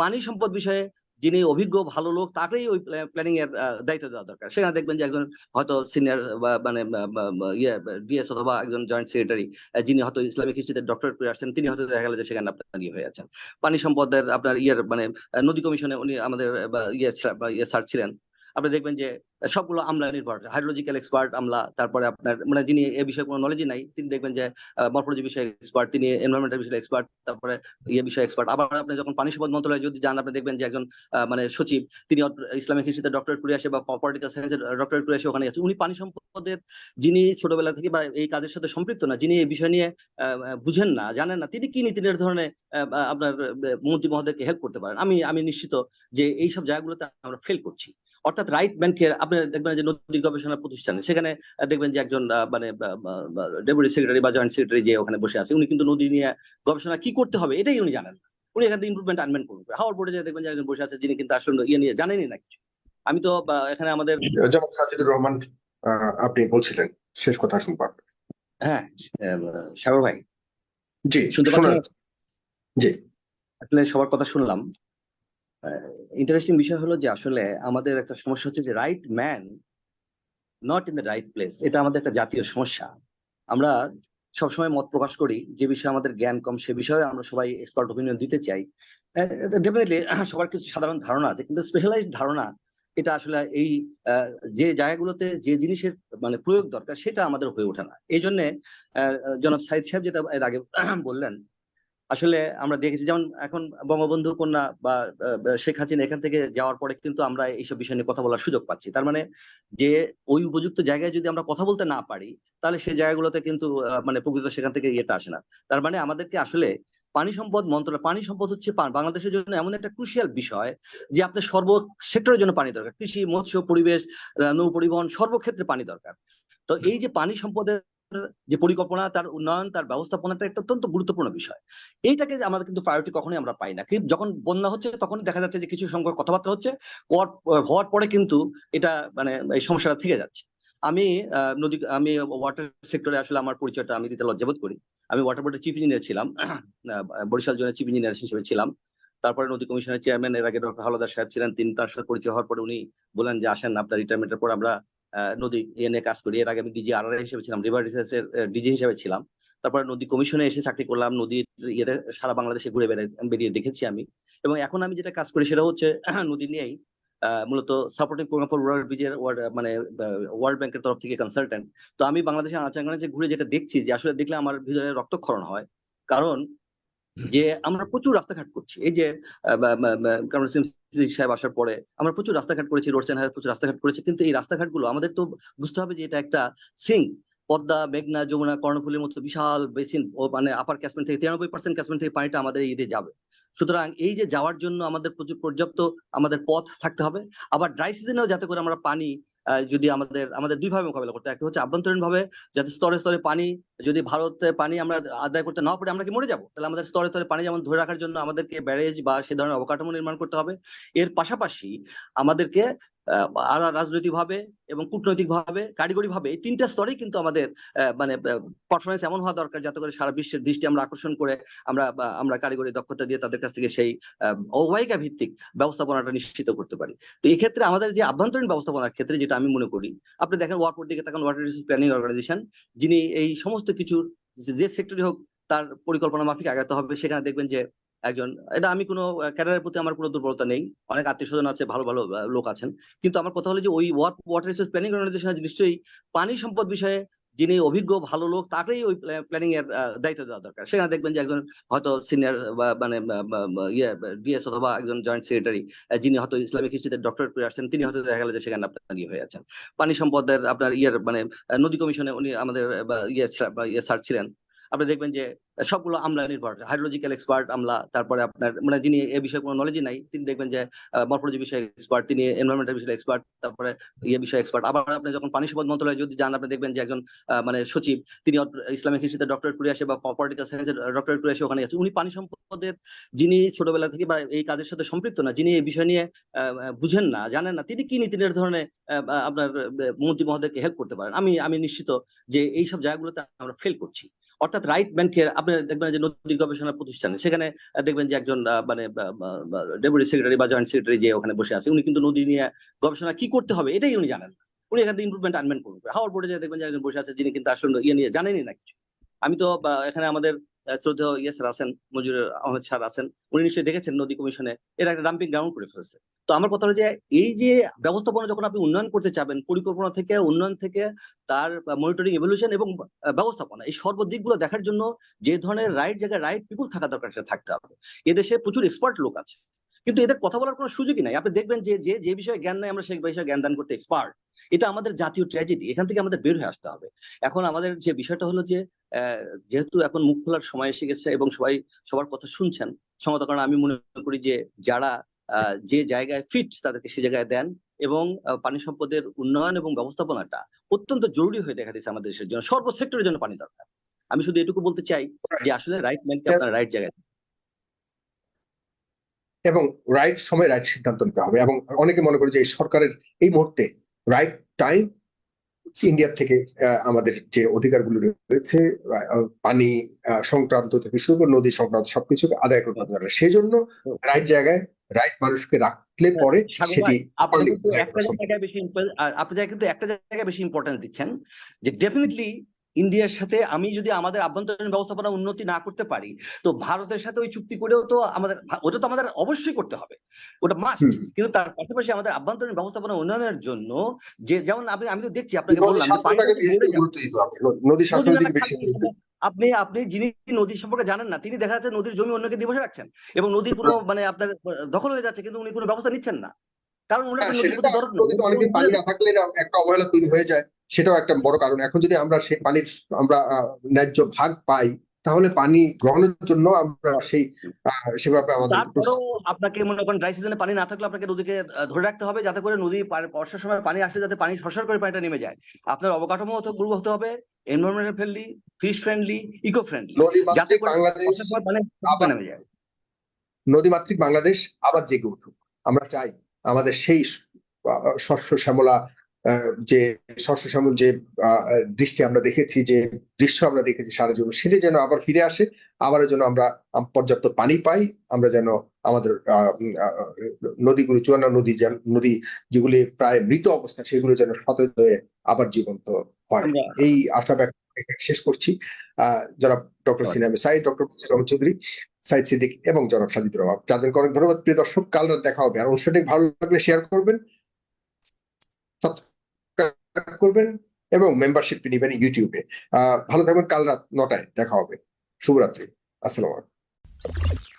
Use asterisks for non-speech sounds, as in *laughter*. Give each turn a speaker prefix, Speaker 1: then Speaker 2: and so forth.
Speaker 1: পানি সম্পদ বিষয়ে যিনি অভিজ্ঞ, ভালো লোক, তাকেই ওই প্ল্যানিং এর দায়িত্ব দেওয়া দরকার। সেখানে দেখবেন যে একজন হয়তো সিনিয়র মানে ইয়ে ডিএস অথবা একজন জয়েন্ট সেক্রেটারি যিনি হয়তো ইসলামিক হিস্ট্রিতে ডক্টরেট করে আসছেন, তিনি হয়তো দেখা গেল যে সেখানে আপনার ইয়ে হয়ে আছেন। পানি সম্পদের আপনার ইয়ের মানে নদী কমিশনে উনি আমাদের ইয়ে ছা- ইয়ে স্যার ছিলেন। আপনি দেখবেন যে সবগুলো আমলা নির্ভর। হাইড্রোলজিক্যাল এক্সপার্ট আমলা, তারপরে আপনার মানে যিনি এ বিষয়ে কোনো নলেজই নাই, তিনি দেখবেন যে মর্ফোলজি বিষয়ে এক্সপার্ট তিনি এনভারনমেন্টাল বিষয়ে এক্সপার্ট তারপরে ইয়ে বিষয়ে এক্সপার্ট আবার আপনি যখন পানি সম্পদ মন্ত্রণালয়ে যদি যান, আপনি দেখবেন যে একজন মানে সচিব, তিনি ইসলামিক হিস্ট্রিতে ডক্টরেট করে আসে বা পলিটিক্যাল সায়েন্সে ডক্টরেট করে আসে, ওখানে আছে উনি পানি সম্পদের যিনি ছোটবেলা থেকে বা এই কাজের সাথে সম্পৃক্ত না, যিনি এই বিষয় নিয়ে বুঝেন না, জানেন না, তিনি কি নীতি নির্ধারণে আপনার মন্ত্রী মহোদয়কে হেল্প করতে পারেন? আমি আমি নিশ্চিত যে এই সব জায়গাগুলোতে আমরা ফেল করছি। অর্থাৎ রাইট ব্যাংকের আপনি দেখবেন যে নদী গবেষণা প্রতিষ্ঠানে সেখানে দেখবেন যে একজন মানে ডেপুটি সেক্রেটারি বা জয়েন্ট সেক্রেটারি যে ওখানে বসে আছে উনি কিন্তু নদী নিয়ে গবেষণা কি করতে হবে এটাই উনি জানেন না। উনি এখানে ইম্প্রুভমেন্ট আনবেন করবেন হাওয়ার বোর্ডে যে দেখবেন যে একজন বসে আছে যিনি কিন্তু আসলে ইয়ে নিয়ে জানেনই না কিছু। আমি তো এখানে আমাদের
Speaker 2: যেমন সাজিদুর রহমান আপনি বলছিলেন শেষ কথা সম্পর্কে
Speaker 1: হ্যাঁ সাগর ভাই।
Speaker 2: জি
Speaker 1: শুনতে
Speaker 2: শোনা
Speaker 1: পাচ্ছেন?
Speaker 2: জি।
Speaker 1: আসলে সবার কথা শুনলাম। ইন্টারেস্টিং বিষয় হলো যে আসলে আমাদের একটা সমস্যা হচ্ছে যে right man not in the right place এটা আমাদের একটা জাতীয় সমস্যা। আমরা সবসময় মত প্রকাশ করি যে বিষয়ে আমাদের জ্ঞান কম, সে বিষয়ে আমরা সবাই এক্সপার্ট ওপিনিয়ন দিতে চাই। ডেফিনেটলি সবার কিছু সাধারণ ধারণা আছে, কিন্তু স্পেশালাইজড ধারণা এটা আসলে এই যে জায়গাগুলোতে যে জিনিসের মানে প্রয়োগ দরকার সেটা আমাদের হয়ে ওঠে না। এই জন্য জনাব সাইদ সাহেব যেটা এর আগে বললেন আসলে আমরা দেখেছি, যেমন এখন বঙ্গবন্ধু কন্যা বা শেখ হাসিনা এখান থেকে যাওয়ার পরে কিন্তু আমরা এইসব বিষয় নিয়ে কথা বলার সুযোগ পাচ্ছি। তার মানে যে ওই উপযুক্ত জায়গায় যদি আমরা কথা বলতে না পারি, তাহলে সেই জায়গাগুলোতে কিন্তু মানে প্রকৃত সেখান থেকে ইয়েটা আসে না। তার মানে আমাদেরকে আসলে পানি সম্পদ মন্ত্রণালয়, পানি সম্পদ হচ্ছে বাংলাদেশের জন্য এমন একটা ক্রুশিয়াল বিষয় যে আপনার সর্ব সেক্টরের জন্য পানি দরকার। কৃষি, মৎস্য, পরিবেশ নৌ পরিবহন সর্বক্ষেত্রে পানি দরকার। তো এই যে পানি সম্পদের যে পরিকল্পনা, তার উন্নয়ন, তার ব্যবস্থাপনাটা একটা অত্যন্ত গুরুত্বপূর্ণ বিষয়। এইটাকে আমাদের কিন্তু প্রায়োরিটি কখনোই আমরা পাই না। যখন বন্যা হচ্ছে তখন দেখা যাচ্ছে যে কিছু সংখ্যক কথাবার্তা হচ্ছে হওয়ার পরে কিন্তু এটা মানে এই সমস্যাটা থেকে যাচ্ছে। আমি নদী, আমি ওয়াটার সেক্টরে আসলে আমার পরিচয়টা আমি দিতে লজ্জাবোধ করি। আমি ওয়াটার বোর্ডের চিফ ইঞ্জিনিয়ার ছিলাম বরিশাল জোনের চিফ ইঞ্জিনিয়ার হিসেবে ছিলাম। তারপরে নদী কমিশনের চেয়ারম্যান এর আগে ডক্টর হাওলাদার সাহেব ছিলেন। তিনি তার সাথে পরিচয় হওয়ার পরে উনি বলেন যে, আসেন, আপনার রিটায়ারমেন্টের পর আমরা নদী নিয়ে কাজ করি। এর আগে আমি ডিজি আর হিসেবে ছিলাম রিভার রিসার্চ এর ডিজি হিসেবে ছিলাম। তারপরে নদী কমিশনে এসে চাকরি করলাম, নদীর ইয়েতে সারা বাংলাদেশে ঘুরে বেড়াই, বেরিয়ে দেখেছি আমি। এবং এখন আমি যেটা কাজ করি সেটা হচ্ছে *clears throat* নদী নিয়েই মূলত সাপোর্টিং প্রোগ্রাম ফর রুরাল ব্রিজের মানে ওয়ার্ল্ড ব্যাংকের তরফ থেকে কনসালটেন্ট তো আমি বাংলাদেশের আনাচাঙ্গানে যে ঘুরে যেটা দেখছি, যে আসলে দেখলে আমার ভিতরে রক্তক্ষরণ হয়। কারণ যে আমরা প্রচুর রাস্তাঘাট করছি। এই যে সাহেব আসার পরে আমরা প্রচুর রাস্তাঘাট করেছি রোড চ্যানেল প্রচুর রাস্তাঘাট করেছি, কিন্তু এই রাস্তাঘাটগুলো আমাদের তো বুঝতে হবে যে এটা একটা সিং পদ্মা, মেঘনা, যমুনা, কর্ণফুলের মতো বিশাল বেসিন ও মানে আপার ক্যাসমেন্ট থেকে তিরানব্বই পার্সেন্ট ক্যাসমেন্ট থেকে পানিটা আমাদের ঈদে যাবে। সুতরাং এই যে যাওয়ার জন্য আমাদের প্রচুর পর্যাপ্ত আমাদের পথ থাকতে হবে। আবার ড্রাই সিজনেও যাতে করে আমরা পানি যদি আমাদের আমাদের দুইভাবে মোকাবেলা করতে। একটা হচ্ছে আভ্যন্তরীণ ভাবে যাতে স্তরে স্তরে পানি, যদি ভারতে পানি আমরা আদায় করতে না পারি, আমরা কি মরে যাব তাহলে আমাদের স্তরে স্তরে পানি যেমন ধরে রাখার জন্য আমাদেরকে ব্যারেজ বা সে ধরনের অবকাঠামো নির্মাণ করতে হবে এর পাশাপাশি আমাদেরকে রাজনৈতিক ভাবে এবং কূটনৈতিক ভাবে কারিগরি ভাবে এই তিনটা স্তরেই কিন্তু আমাদের মানে পারফরমেন্স এমন হওয়া দরকার যাতে করে সারা বিশ্বের দৃষ্টি আমরা আকর্ষণ করে আমরা আমরা কারিগরি দক্ষতা দিয়ে তাদের কাছ থেকে সেই অববাহিকা ভিত্তিক ব্যবস্থাপনাটা নিশ্চিত করতে পারি। তো এই ক্ষেত্রে আমাদের যে আভ্যন্তরীণ ব্যবস্থাপনার ক্ষেত্রে যেটা আমি মনে করি, আপনি দেখেন ওয়ারপোর্ট দিকে তখন ওয়াটার রিসোর্স প্ল্যানিং অর্গানাইজেশন, যিনি এই সমস্ত কিছুর, যে- যে সেক্টরে হোক, তার পরিকল্পনা মাফিক আগাতে হবে। সেখানে দেখবেন যে একজন, এটা আমি কোনো ক্যারিয়ারের প্রতি আমার কোনো দুর্বলতা নেই। অনেক আত্মীয় স্বজন আছে, ভালো ভালো লোক আছেন। কিন্তু আমার কথা হলো যে ওই ওয়াটার রিসোর্স প্ল্যানিং অর্গানাইজেশন নিশ্চয়ই পানি সম্পদ বিষয়ে যিনি অভিজ্ঞ, ভালো লোক, তাকেই ওই প্ল্যানিং এর দায়িত্ব দেওয়া দরকার। সেখানে দেখবেন যে একজন হয়তো সিনিয়র মানে ইয়ে ডিএস অথবা একজন জয়েন্ট সেক্রেটারি যিনি হয়তো ইসলামিক হিস্ট্রিতে ডক্টরেট করে আসছেন, তিনি হয়তো দেখা গেল যে সেখানে আপনার ইয়ে হয়ে আছেন। পানি সম্পদের আপনার ইয়ের মানে নদী কমিশনে উনি আমাদের ইয়ে ইয়ে স্যার ছিলেন। আপনি দেখবেন যে সবগুলো আমলা নির্ভর। হাইড্রোলজিক্যাল এক্সপার্ট আমলা, তারপরে আপনার মানে যিনি এ বিষয়ে কোনো নলেজই নাই, তিনি দেখবেন যে মর্ফোলজি বিষয়ে এক্সপার্ট তিনি এনভারনমেন্টাল বিষয়ে এক্সপার্ট তারপরে ইয়ে বিষয়ে এক্সপার্ট আবার আপনি যখন পানি সম্পদ মন্ত্রণালয়ে যদি যান, আপনি দেখবেন যে একজন মানে সচিব, তিনি ইসলামিক হিস্ট্রিতে ডক্টরেট করে আসে বা পলিটিক্যাল সায়েন্সে ডক্টরেট করে আসে, ওখানে আছে উনি পানি সম্পদের, যিনি ছোটবেলা থেকে বা এই কাজের সাথে সম্পৃক্ত না, যিনি এই বিষয় নিয়ে বুঝেন না, জানেন না, তিনি কি নীতি নির্ধারণে আপনার মন্ত্রী মহোদয়কে হেল্প করতে পারেন? আমি আমি নিশ্চিত যে এই সব জায়গাগুলোতে আমরা ফেল করছি। অর্থাৎ রাইট ম্যানকে আপনি দেখবেন যে নদী গবেষণা প্রতিষ্ঠানে, সেখানে দেখবেন যে একজন মানে ডেপুটি সেক্রেটারি বা জয়েন্ট সেক্রেটারি যে ওখানে বসে আছে, উনি কিন্তু নদী নিয়ে গবেষণা কি করতে হবে এটাই উনি জানেন না। উনি এখান থেকে ইমপ্রুভমেন্ট আনবেন করবেন হাওয়ার বোর্ডে দেখবেন যে একজন বসে আছে, যিনি কিন্তু আসলে ইয়ে নিয়ে জানেনই না কিছু। আমি তো এখানে আমাদের শ্রদ্ধেয় ইয়ে স্যার আছেন মঞ্জুর আহমেদ স্যার আছেন, উনি নিশ্চয়ই দেখেছেন নদী কমিশনে, এর একটা ডাম্পিং গ্রাউন্ড করে ফেলছে। তো আমার কথা হলো যে, এই যে ব্যবস্থাপনা যখন আপনি উন্নয়ন করতে চাবেন, পরিকল্পনা থেকে, উন্নয়ন থেকে, তার মনিটরিং এভলিউশন এবং ব্যবস্থাপনা, এই সর্বদিকগুলো দেখার জন্য যে ধরনের রাইট জায়গায় রাইট পিপুল থাকা দরকার, সেটা থাকতে হবে। এদেশে প্রচুর এক্সপার্ট লোক আছে। কিন্তু এদের কথা বলার কোনো সুযোগই নাই। আপনি দেখবেন যে যে যে বিষয়ে জ্ঞান নাই, আমরা সেই বিষয়ে জ্ঞান দান করতে এক্সপার্ট এটা আমাদের জাতীয় ট্র্যাজেডি এখান থেকে আমাদের বের হয়ে আসতে হবে। এখন আমাদের যে বিষয়টা হলো যে যেহেতু এখন মুখ খোলার সময় এসে গেছে এবং সবাই সবার কথা শুনছেন সঙ্গত কারণে আমি মনে করি যে যারা যে জায়গায় ফিট তাদেরকে সে জায়গায় দেন এবং পানি সম্পদের উন্নয়ন এবং ব্যবস্থাপনাটা অত্যন্ত জরুরি হয়ে দেখা দিচ্ছে আমাদের দেশের জন্য সর্ব সেক্টরের জন্য পানি দরকার। আমি শুধু এটুকু বলতে চাই যে আসলে রাইট ম্যানকে আপনার রাইট জায়গায়
Speaker 2: এবং রাইট সময় রাইট সিদ্ধান্ত নিতে হবে এবং অনেকে মনে করে যে এই সরকারের এই মুহূর্তে রাইট টাইম ইন্ডিয়া থেকে আমাদের যে অধিকারগুলো রয়েছে পানি সংক্রান্ত থেকে শুরু করে নদী সংক্রান্ত সবকিছু আদায় করতে পারে সেই জন্য রাইট জায়গায় রাইট মানুষকে রাখলে পরে সেটি
Speaker 1: কিন্তু একটা আপনি কিন্তু একটা জায়গায় বেশি ইম্পর্টেন্স দিচ্ছেন যে ডেফিনেটলি ইন্ডিয়ার সাথে আমি যদি আমাদের আভ্যন্তরীণ ব্যবস্থাপনা উন্নতি না করতে পারি তো ভারতের সাথে ওই চুক্তি করেও তো আমাদের ওটা তো আমাদের অবশ্যই করতে হবে। ওটা মাস্ট কিন্তু তার পাশাপাশি আমাদের আভ্যন্তরীণ ব্যবস্থাপনা উন্নয়নের জন্য যে যেমন আপনি আমি তো দেখছি আপনাকে বললাম আপনি আপনি যিনি নদী সম্পর্কে জানেন না তিনি দেখা যাচ্ছে নদীর জমি অন্যকে দিয়ে বসে রাখছেন এবং নদীর কোনো মানে আপনার দখল হয়ে যাচ্ছে কিন্তু উনি কোনো ব্যবস্থা নিচ্ছেন না। কারণ ওনার
Speaker 2: হ্যাঁ,
Speaker 1: নদীর প্রতি দরদ
Speaker 2: অনেকদিন পানি না থাকলে একটা অবহেলা তৈরি হয়ে যায়। সেটাও একটা বড় কারণ। এখন যদি আমরা সেই পানির আমরা ন্যায্য ভাগ পাই তাহলে পানি গ্রহণের জন্য আমরা সেই সেভাবে আমাদের
Speaker 1: আপনাকে মনে করেন ড্রাই সিজনে পানি না থাকলে আপনাকে নদীকে ধরে রাখতে হবে যাতে করে নদী বর্ষার সময় পানি আসে যাতে পানি সরসর করে পানিটা নেমে যায়। আপনার অবকাঠামো হতে গ্রো হতে হবে environmental friendly fish friendly eco friendly যাতে করে
Speaker 2: বাংলাদেশ
Speaker 1: নেমে যায়।
Speaker 2: নদী মাতৃক বাংলাদেশ আবার জেগে উঠুক। আমরা চাই আমাদের সেই শস্য শ্যামলা যে শস্য শ্যামল যে আহ, দৃষ্টি আমরা দেখেছি যে দৃশ্য আমরা দেখেছি সারা জীবন সেটা যেন আবার ফিরে আসে আবার যেন আমরা পর্যাপ্ত পানি পাই আমরা যেন আমাদের নদীগুলো চুয়ান্ন নদী নদী যেগুলি প্রায় মৃত অবস্থা সেগুলো যেন সতেজ হয়ে আবার জীবন্ত হয়। এই আশা ব্যক্ত শেষ করছি। আহ জনাব ডক্টর। সিনামি সাইদ ডক্টর রহমান চৌধুরী সাইদ সিদ্দিক এবং জনাব সাজিদুর রহমান। যাদেরকে অনেক ধন্যবাদ। প্রিয় দর্শক কাল রাত দেখা হবে। আর অনুষ্ঠানটি ভালো লাগলে শেয়ার করবেন। করবেন এবং মেম্বারশিপ নিবেন ইউটিউবে ভালো থাকবেন, কাল রাত নটায় দেখা হবে। শুভরাত্রি। আসসালাম আলাইকুম।